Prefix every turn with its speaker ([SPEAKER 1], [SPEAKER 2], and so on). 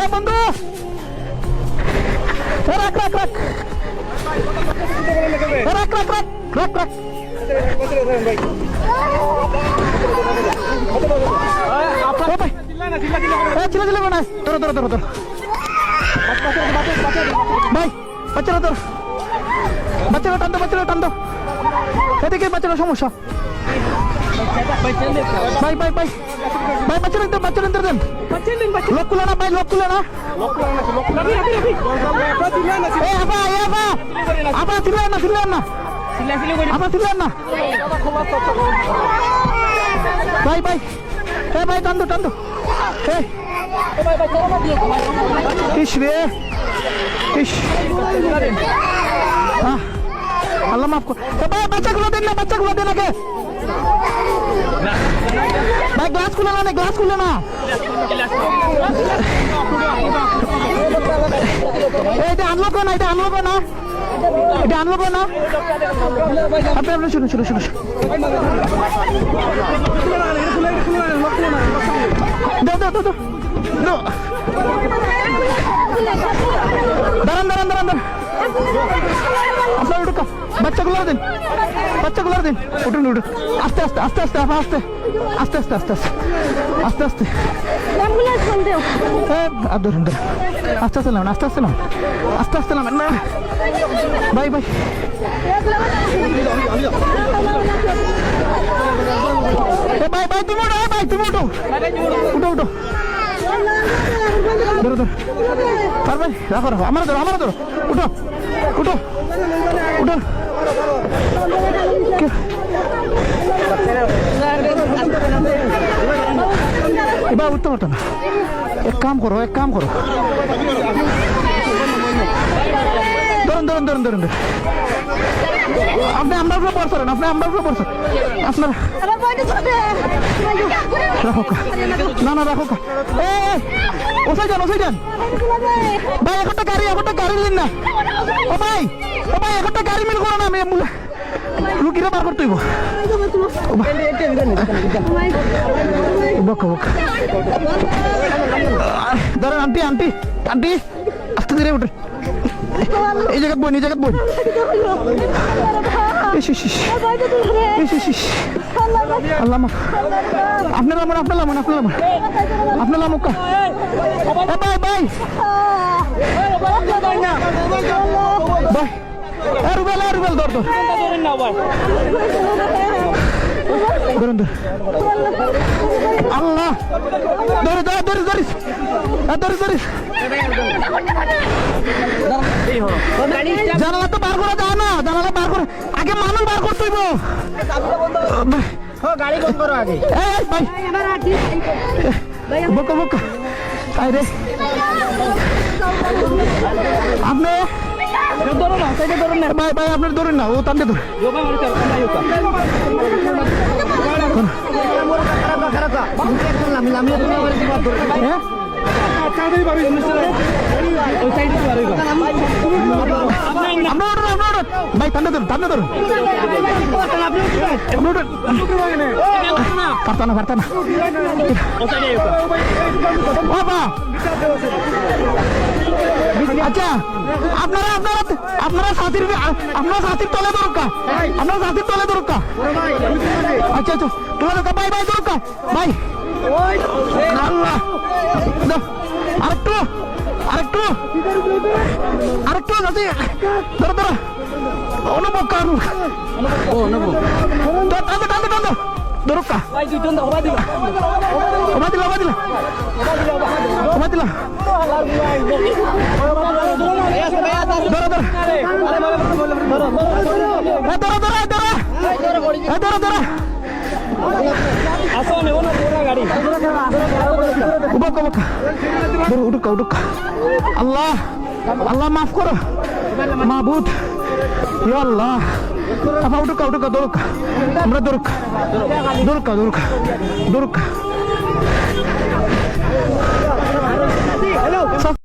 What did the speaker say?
[SPEAKER 1] এ বন্ধু। এ রাখ রাখ রাখ। রাখ রাখ রাখ রাখ রাখ। ভাই। বাচ্চারা ধরো। বাচ্চারা টান দো বাচ্চারা টান দো এদিকে বাচ্চারা সমস্যা। ভাই ভাই ভাই ভাই বাচ্চারা দেন বাচ্চারা দেন লোক কুলে না ভাই লোক কুলে না এ আবা এ আবা আবা ছিলেন না ছিলেন না আবা ছিলেন না ভাই ভাই এ ভাই টান দো টান দো এ ইস রে ইস আহ, আল্লাহ মাফ কর বাচ্চাগুলো দেন না বাচ্চাগুলো দেন আগে খুলে না গ্লাস খুলে না। এটা আনলো না, এটা আনলো না। এটা আনলো না। আপনি আপনি শুনুন শুনুন শুনুন। দাও দাও দাও দাও। দাঁড়ান দাঁড়ান দাঁড়ান দাঁড়ান। আপনার উঠুক বাচ্চাগুলো দিন বাচ্চাগুলো দিন। উঠুন উঠুন। আস্তে আস্তে আস্তে আস্তে আপা আস্তে। আস্তে আস্তে আস্তে আস্তে। আস্তে আস্তে। আর ধরুন ধরুন। আস্তে আস্তে নামেন আস্তে আস্তে নামেন। আস্তে আস্তে নামেন না বাই বাই। বাই বাই তুমি উঠো ভাই তুমি উঠো। উঠো উঠো। ধরো ধরো। পারবে রাখো রাখো। আমার ধরো আমার ধরো। উঠো উঠো। উঠো। উঠতে পারতো না এক কাম করো এক কাম করো। ধরুন ধরুন ধরুন ধরুন। আপনি আমরা উপরে পড়ছেন আপনি আমরা উপরে পড়ছেন আপনার রাখো না না রাখো এ ওসাই যান ওসাই যান। ভাই একটা গাড়ি একটা গাড়ি দিন না। ও ভাই ও ভাই একটা গাড়ি মিল করো না আমি রুগীরা বার করতে হইব। বকা বকা। ধরেন আন্টি আন্টি আন্টি আস্তে ধীরে উঠে এই জায়গায় বই এই জায়গায় বই। আপনার লামন আপনার লামন আপনার লামন আপনার লামন কা। এ ভাই ভাই। ভাই। রুবেল রুবেল, ধর ধর। ধরুন ধর আল্লাহ ধরে ধরে ধরে ধরিস ধরে ধরিস জানালা তো বার করা যায় না জানালা বার করে আগে মানুষ বার করতে
[SPEAKER 2] গাড়ি বন্ধ করো আগে
[SPEAKER 1] ভাই বকা বকা আপনি
[SPEAKER 2] ধরো না সাইডে ধরো না।
[SPEAKER 1] ভাই ভাই আপনার ধরেন না ও টানতে ধরে। হ্যাঁ? ভাই টানতে ধরুন বাবা! আচ্ছা আপনারা আপনারা আপনারা সাথীর আপনারা সাথীর তলে দরকার আপনারা সাথীর তলে দরকার আচ্ছা আচ্ছা তোলা দরকার ভাই ভাই দরকার ভাই আল্লাহ আরেকটু আরেকটু আরেকটু যাচ্ছি ধরো ধরো। অনুভব কারু।
[SPEAKER 2] ও নবো
[SPEAKER 1] টানতে টানতে টানতে। দরকার।
[SPEAKER 2] ভাই দুই জন দাও ভাই দিবা
[SPEAKER 1] ওবা দিলা ওবা দিলা। ওবা দিলা। ধরো ধরো। এ, ধরো ধরো, এ ধরো। এ, ধরো ধরো।
[SPEAKER 2] আসো নে ওনা পুরা গাড়ি
[SPEAKER 1] উবাকা উবাকা ধরো উঠুকা